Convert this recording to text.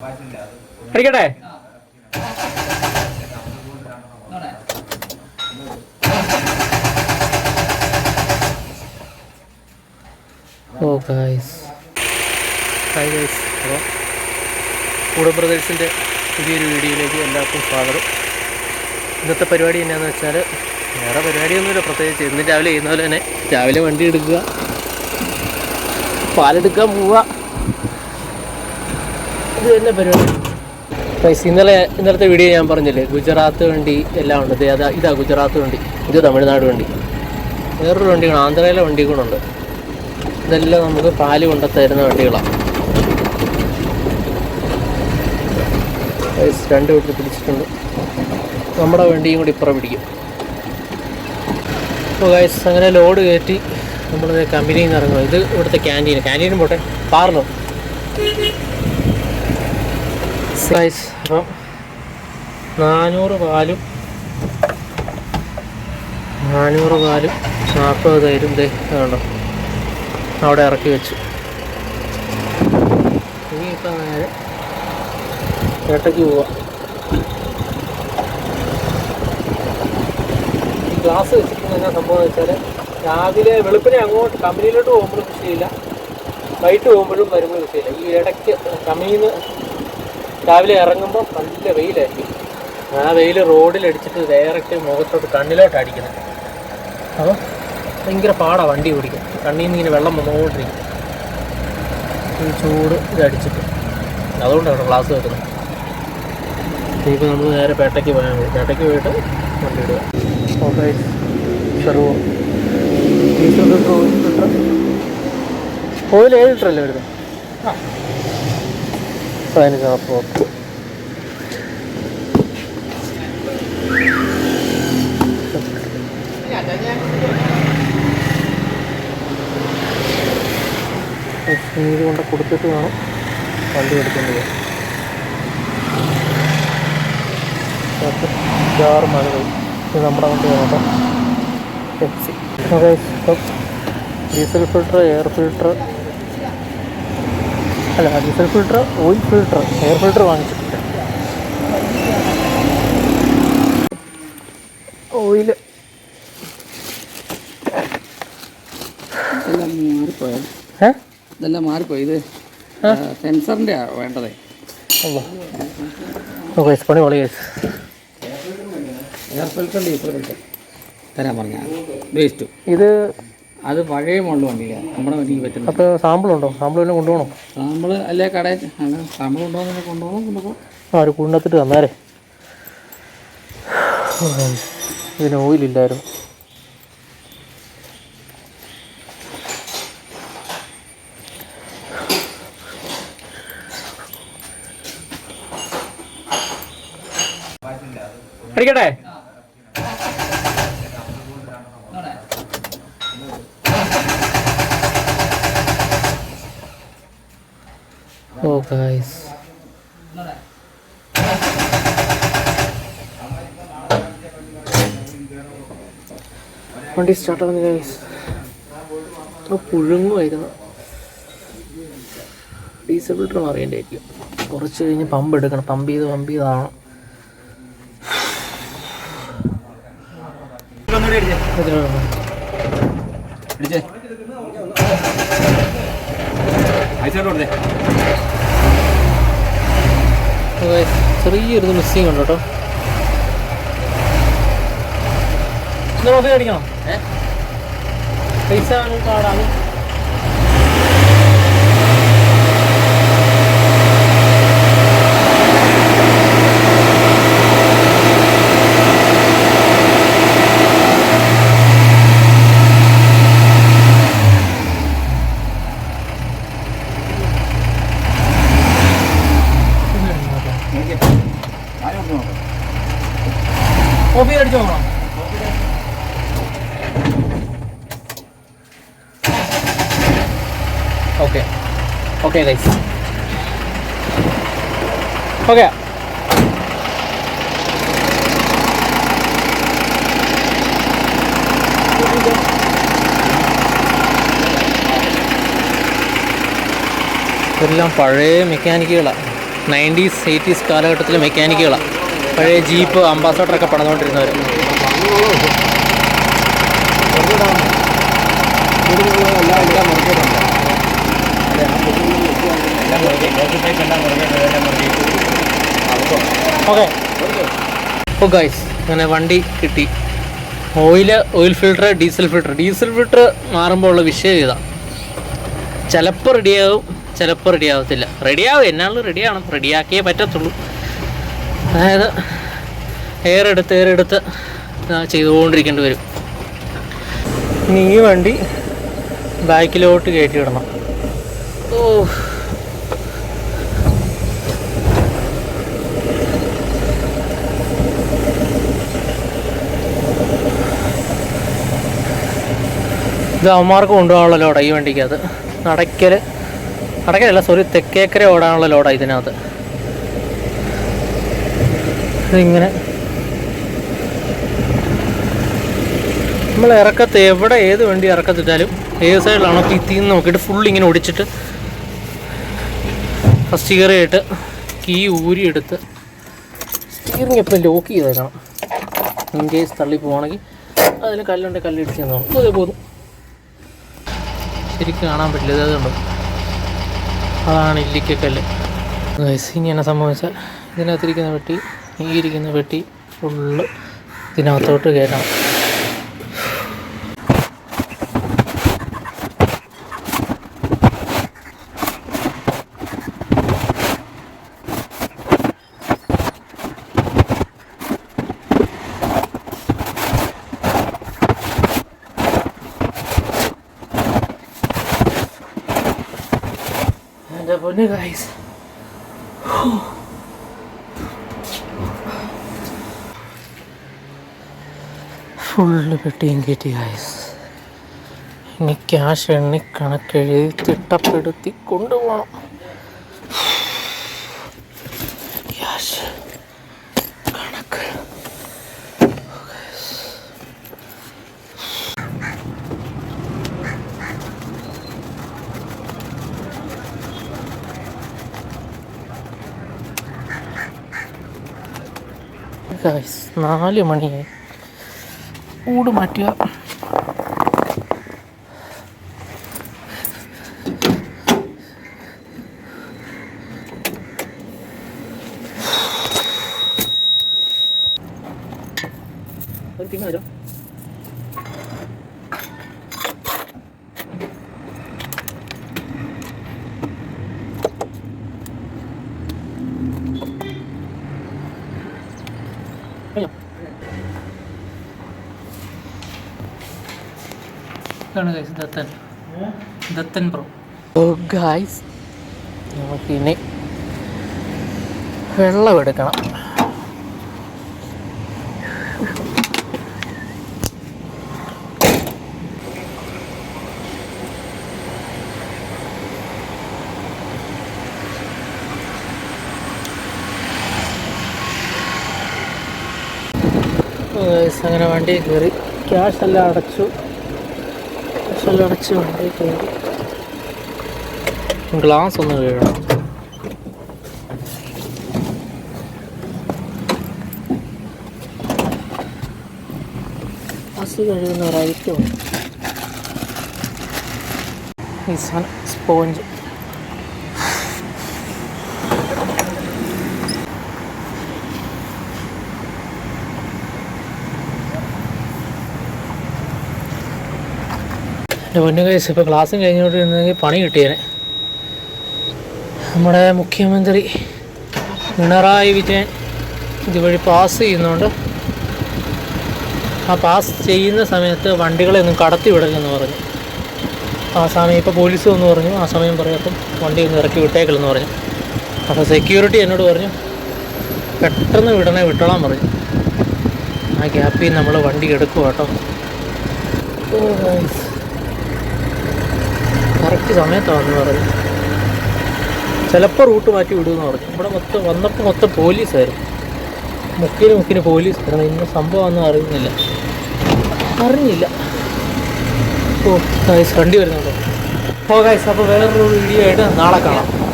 അടിക്കട്ടെ ഓ guys hi guys അപ്പോൾ കൂടെ ബ്രദേഴ്സിന്റെ പുതിയൊരു വീഡിയോയിലേക്ക് എല്ലാവർക്കും സ്വാഗതം. ഇന്നത്തെ പരിപാടി എന്നാന്ന് വെച്ചാൽ വേറെ പരിപാടിയൊന്നുമില്ല. പ്രത്യേകിച്ച് ഇന്ന് രാവിലെ ചെയ്യുന്ന പോലെ തന്നെ രാവിലെ വണ്ടി എടുക്കുക പാലെടുക്കാൻ പോവുക. ഇന്നലെ ഇന്നലത്തെ വീഡിയോ ഞാൻ പറഞ്ഞില്ലേ ഗുജറാത്ത് വണ്ടി എല്ലാം ഉണ്ട്. അതാ ഇതാ ഗുജറാത്ത് വണ്ടി ഇത് തമിഴ്നാട് വണ്ടി. വേറൊരു വണ്ടി ആന്ധ്രയിലെ വണ്ടി കൂടെ ഉണ്ട്. ഇതെല്ലാം നമുക്ക് പാൽ കൊണ്ടുത്തരുന്ന വണ്ടികളാണ് രണ്ട് വീട്ടിൽ പിടിച്ചിട്ടുണ്ട്. നമ്മുടെ വണ്ടിയും കൂടി ഇപ്പുറം പിടിക്കും. അപ്പോൾ ഗൈസ് അങ്ങനെ ലോഡ് കയറ്റി നമ്മൾ കമ്പനിയിൽ നിന്ന് ഇറങ്ങും ഇത് ഇവിടുത്തെ ക്യാന്റീൻ ക്യാന്റീനും പോട്ടെ. പാർലോ ഗൈസ് അപ്പം നാനൂറ് പാലും. നാനൂറ് പാലും. നാൽപ്പത് തൈരും ദേ കണ്ടോ. അവിടെ ഇറക്കി വെച്ചു. ഇനി ഇപ്പം നേരെ ഏട്ടയ്ക്ക് പോവാം. ഈ ഗ്ലാസ് വെച്ചിരിക്കുന്ന എന്നാ സംഭവം വെച്ചാൽ രാവിലെ വെളുപ്പിനെ അങ്ങോട്ട് കമ്പനിയിലോട്ട് പോകുമ്പോഴും വിഷയമില്ല വൈകിട്ട് പോകുമ്പോഴും വരുമ്പോഴും വിഷയമില്ല ഈ ഇടയ്ക്ക് കമ്പനിയിൽ നിന്ന് രാവിലെ ഇറങ്ങുമ്പോൾ നല്ല വെയിലായിരിക്കും. ആ വെയിൽ റോഡിലടിച്ചിട്ട് ഡയറക്റ്റ് മുഖത്തോട്ട് കണ്ണിലോട്ട് അടിക്കുന്നത് അപ്പോൾ ഭയങ്കര പാടാണ് വണ്ടി ഓടിക്കാൻ. കണ്ണിൽ നിന്ന് ഇങ്ങനെ വെള്ളം വന്നുകൊണ്ടിരിക്കും ഈ ചൂട് ഇതടിച്ചിട്ട് അതുകൊണ്ടാണ് ക്ലാസ് വെക്കുന്നത്. ഇനിയിപ്പോൾ നമ്മൾ നേരെ പേട്ടയ്ക്ക് പോയാൽ മതി. പേട്ടയ്ക്ക് പോയിട്ട് വണ്ടി ഇടുക okay Servo diesel filter oil ഏഴ് ലിറ്ററല്ലേ വരുന്നത്? പതിനഞ്ച് അപ്പോൾ ഓക്കെ നീതി കൊണ്ട് കൊടുത്തിട്ട് വേണം. വണ്ടി എടുക്കേണ്ടത് ജാറ് മഴ ഇത് നമ്മുടെ വണ്ടി നോക്കാം Pepsi diesel filter air filter അല്ല diesel filter oil filter air filter വാങ്ങിച്ചിട്ടുണ്ട്. ഓയിൽ ഇതെല്ലാം മാറിപ്പോയത് ഏ? ഇതെല്ലാം മാറിപ്പോയി? ഇത് സെൻസറിന്റെ വേണ്ടതേ. ഓക്കെ പണി പൊളി എയർ ഫിൽറ്റർ തരാൻ പറഞ്ഞ. വേസ്റ്റ് ഇത് അത് പഴയ മോഡൽ വണ്ടിയില്ല നമ്മുടെ വണ്ടിക്ക് പറ്റില്ല അപ്പോൾ സാമ്പിൾ ഉണ്ടോ? സാമ്പിൾ വല്ലതും കൊണ്ടുപോകണം? സാമ്പിൾ അല്ലേ കടയിൽ? സാമ്പിൾ കൊണ്ടുപോകുന്ന കൊണ്ടുപോകണം കൊണ്ടുപോകും ആ ഒരു കുണ്ണത്തിട്ട് തന്നേരെ ഇതിന് ഓയിലില്ലായിരുന്നു. അടിക്കട്ടെ? ഓ ഗൈസ് വണ്ടി സ്റ്റാർട്ടാകുന്ന ഗൈസ് പുഴുങ്ങുമായിരുന്നു ഡീസൽ ഫിൽറ്റർ മാറിയതിന്റെയായിരിക്കും കുറച്ച് കഴിഞ്ഞ് പമ്പ് എടുക്കണം. പമ്പ് ചെയ്ത് പമ്പ് ചെയ്താണ് Okay, ചെറിയൊരു മിസ്സിങ് ഉണ്ട് കേട്ടോ. മൊബൈൽ അടിക്കണം പൈസ കാർഡാണ്. ഓക്കെ ഓക്കെ ഗൈസ് ഓക്കെ ഇതെല്ലാം പഴയ മെക്കാനിക്കുകളാണ് നയന്റീസ് എയ്റ്റീസ് കാലഘട്ടത്തിലെ മെക്കാനിക്കുകളാണ് പഴയ ജീപ്പ് അംബാസഡറൊക്കെ പണിതുകൊണ്ടിരുന്നവർ ഓക്കെ. ഓ ഗൈസ് അങ്ങനെ വണ്ടി കിട്ടി. Oil oil filter diesel filter diesel filter മാറുമ്പോൾ ഉള്ള വിഷയം ഇതാ. ചിലപ്പോൾ റെഡിയാവും ചിലപ്പോൾ റെഡിയാവത്തില്ല റെഡിയാവും എന്നാളും റെഡിയാണ് റെഡിയാക്കിയേ പറ്റത്തുള്ളൂ. അതായത് എയർ എടുത്ത് ചെയ്തുകൊണ്ടിരിക്കേണ്ടി വരും. ഇനി ഈ വണ്ടി ബാക്കിലോട്ട് കയറ്റി വിടണം. ഓ ഇത് അവന്മാർക്ക് കൊണ്ടുപോകാനുള്ള ലോഡാണ് ഈ വണ്ടിക്കകത്ത്. നടക്കൽ നടക്കലല്ല സോറി തെക്കേക്കര ഓടാനുള്ള ലോഡാ ഇതിനകത്ത്. ഇതിങ്ങനെ. നമ്മൾ ഇറക്കത്ത് എവിടെ ഏത് വണ്ടി ഇറക്കത്തിട്ടാലും ഏത് സൈഡിലാണോ ഭിത്തിന്ന് നോക്കിയിട്ട് ഫുൾ ഇങ്ങനെ ഒടിച്ചിട്ട് ഫസ്റ്റ് ഗിയർ ആയിട്ട് കീ ഊരി എടുത്ത് സ്റ്റിയറിംഗ് എപ്പോഴും ലോക്ക് ചെയ്ത് തരണം ഇൻ കേസ് തള്ളി പോവാണെങ്കിൽ അതിൽ കല്ലുണ്ട് കല്ലിടിച്ച് നോക്കും അതേ പോകുന്നു ശരിക്കും കാണാൻ പറ്റില്ല. ഇത് അതുകൊണ്ട് അതാണ് ഇല്ലിക്കക്കല്ല് എന്നെ സംഭവിച്ചാൽ ഇതിനകത്തിരിക്കുന്ന വെട്ടി ഈ ഇരിക്കുന്ന വെട്ടി ഫുള്ള് ഇതിനകത്തോട്ട് കയറ്റണം. എന്റെ പൊന്ന് ഗൈസ് ഫുള്ള് പെട്ടിയും കയറ്റി ഗൈസ് ഇനി ക്യാഷ് എണ്ണി കണക്കെഴുതി തിട്ടപ്പെടുത്തി കൊണ്ടുപോകണം. ക്യാഷ് ഗൈസ് നാല് മണിയായി. ഊട് മാറ്റുക ഇതാണ് ഗൈസ് ദത്തൻ. ദത്തൻ ബ്രോ ഓ ഗൈസ് നമുക്കിനി വെള്ളം എടുക്കണം. അങ്ങനെ വണ്ടി കയറി. ക്യാഷ് എല്ലാം അടച്ചു. വണ്ടി കയറി ഗ്ലാസ് ഒന്ന് കഴുകണം. ഗ്ലാസ് കഴുകുന്ന ഒരൈറ്റം ഈ സാധനം സ്പോഞ്ച് എന്റെ പൊന്നു കേസ് ഇപ്പോൾ ക്ലാസ്സും കഴിഞ്ഞുകൊണ്ടിരുന്നെങ്കിൽ പണി കിട്ടിയേനെ. നമ്മുടെ മുഖ്യമന്ത്രി പിണറായി വിജയൻ ഇതുവഴി പാസ് ചെയ്യുന്നതുകൊണ്ട് ആ പാസ് ചെയ്യുന്ന സമയത്ത് വണ്ടികളെ ഒന്നും കടത്തി വിടലെന്ന് പറഞ്ഞു. ആ സമയം ഇപ്പോൾ പോലീസ് വന്ന് പറഞ്ഞു. ആ സമയം പറയപ്പം വണ്ടി ഒന്ന് ഇറക്കി വിട്ടേക്കലെന്ന് പറഞ്ഞു. അപ്പോൾ സെക്യൂരിറ്റി എന്നോട് പറഞ്ഞു പെട്ടെന്ന് വിടണേ വിട്ടോളാൻ പറഞ്ഞു. ആ ഗ്യാപ്പിൽ നമ്മൾ വണ്ടി എടുക്കും കേട്ടോ കറക്റ്റ് സമയത്താണെന്ന് പറഞ്ഞു. ചിലപ്പോൾ റൂട്ട് മാറ്റി വിടുമെന്ന് പറഞ്ഞു. ഇവിടെ മൊത്തം വന്നപ്പോൾ മൊത്തം പോലീസായിരുന്നു. മുക്കിന് മുക്കിന് പോലീസ്. ആയിരുന്നു ഇന്ന് സംഭവമൊന്നും അറിയുന്നില്ല. അറിഞ്ഞില്ല. ഓ ഗൈസ് വണ്ടി വരുന്നുണ്ടോ? ഓ ഗൈസ് അപ്പോൾ വേറൊരു വീഡിയോ ആയിട്ട് നാളെ കാണാം.